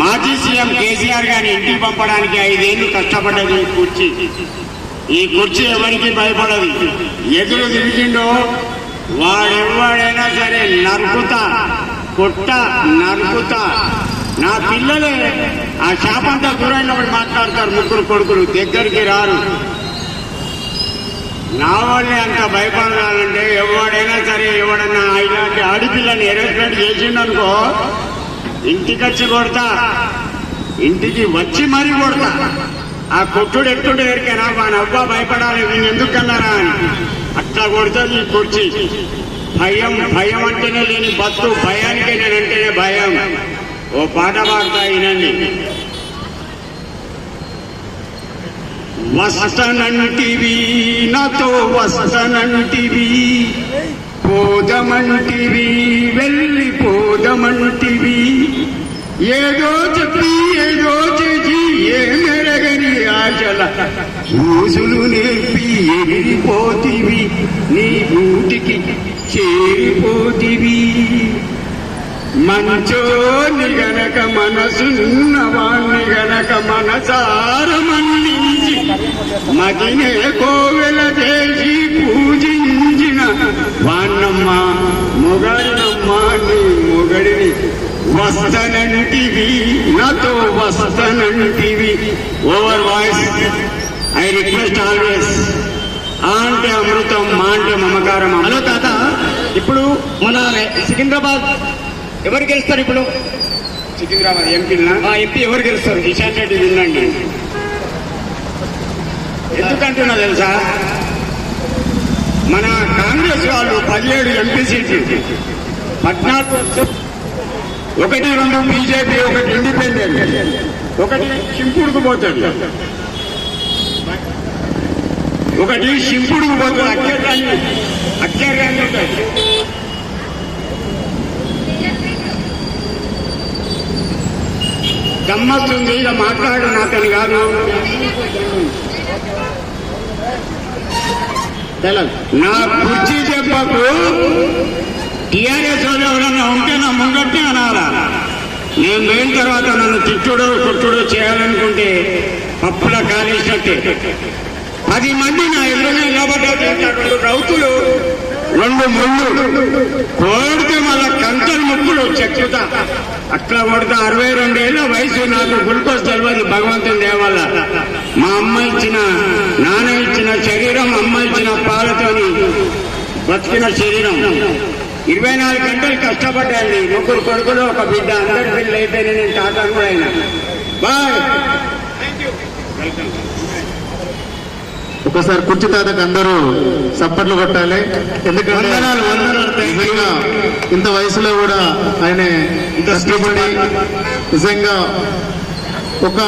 మాజీ సీఎం కేసీఆర్ గారిని ఇంటికి పంపడానికి ఐదేళ్ళు కష్టపడ్డది ఈ కుర్చీ. ఈ కుర్చీ ఎవరికి భయపడదు? ఎదురు తిరిగిండో వాడెవ్వడైనా సరే నరుకుతా కొట్ట నరుకుతా. నా పిల్లలే ఆ శాపంతా దూరైనప్పుడు మాట్లాడతారు ముగ్గురు కొడుకులు దగ్గరికి రారు. నా వాళ్ళే అంత భయపడాలంటే ఎవడైనా సరే ఎవడన్నా ఇలాంటి ఆడపిల్లని అరేంజ్మెంట్ చేసిండనుకో ఇంటికి వచ్చి కొడతా. ఇంటికి వచ్చి మరీ కొడతా. ఆ కొట్టుడు ఎట్టుడు ఎరికేనా? మా నవ్వ భయపడాలి నేను ఎందుకన్నారా అని. అట్లా కొడుతుంది ఈ కుర్చీ. భయం భయం అంటేనే లేని బతు భయానికే నేనంటేనే భయం. ఓ పాట పాడతా వినండి వస్తనంటివి నాతో వస్తనంటివి. పోదమంటివి వెళ్ళి పోదమంటివి ఏదో చెప్పి ఏదో చేసి ఏ ఆశల. ఊసులు నేర్పి ఎగిరిపోతివి. నీ గూటికి చేరిపోతివి. మంచోని గనక మనసున్న వాణ్ణి గనక మనసారమన్నించి మదినే కోవెల చేసి పూజించిన వాణ్ణమ్మ మొగడినమ్మ నీ మొగడిని వస్తనంటివి నాతో వస్తనంటివి. Over voice I request always అంటే అమృతం మా అంటే మమకారం. హలో తాత ఇప్పుడు మన సికింద్రాబాద్ ఎవరు గెలుస్తారు ఇప్పుడు? సికింద్రాబాద్ ఎంపీనా ఆ ఎంపీ ఎవరు గెలుస్తారు? కిషన్ రెడ్డి వినండి ఎందుకంటున్నా తెలుసా? మన కాంగ్రెస్ వాళ్ళు పదిహేడు ఎంపీ సీట్లు. పద్నాలుగు ఒకటి రెండు బీజేపీ ఒకటి ఇండిపెండెంట్. ఒకటి సింపుడుకు పోతుంది ఒకటి సింపుడుకు పోతుంది అత్యర్థాన్ని అత్యర్థాన్ని ఉంటుంది గమ్మస్తుంది ఇలా మాట్లాడు నాకని కాదు నా కుర్చీ చెప్పకు టీఆర్ఎస్ వాళ్ళు ఎవరన్నా ఉంటే నా ముందొట్టే అనాలా. నేను పోయిన తర్వాత నన్ను తిట్టుడు కొట్టుడు చేయాలనుకుంటే పప్పుల కాలేసినట్టే పది మంది నా ఎదురుగా నిలబడ్డారు. రౌతులు రెండు ముళ్ళు. కోడితే మళ్ళా కంతలు ముక్కులు చెక్కుతా. అట్లా కొడతా అరవై రెండేళ్ళ వయసు నాకు గుల్కోస్ తెలియదు భగవంతుని దేవాల. మా అమ్మ ఇచ్చిన నాన్న ఇచ్చిన శరీరం అమ్మ ఇచ్చిన పాలతోని బతికిన శరీరం. ఇరవై నాలుగు గంటలు కష్టపడ్డాండి ముగ్గురు కొడుకులు ఒక బిడ్డ అందరి పిల్లలు అయితేనే నేను టాటాను కూడా అయినా. బాయ్. ఒకసారి కుర్చీ తాతకు అందరూ సప్పట్లు కొట్టాలి. ఎందుకంటే ఇంత వయసులో కూడా ఆయన కష్టపడి నిజంగా ఒక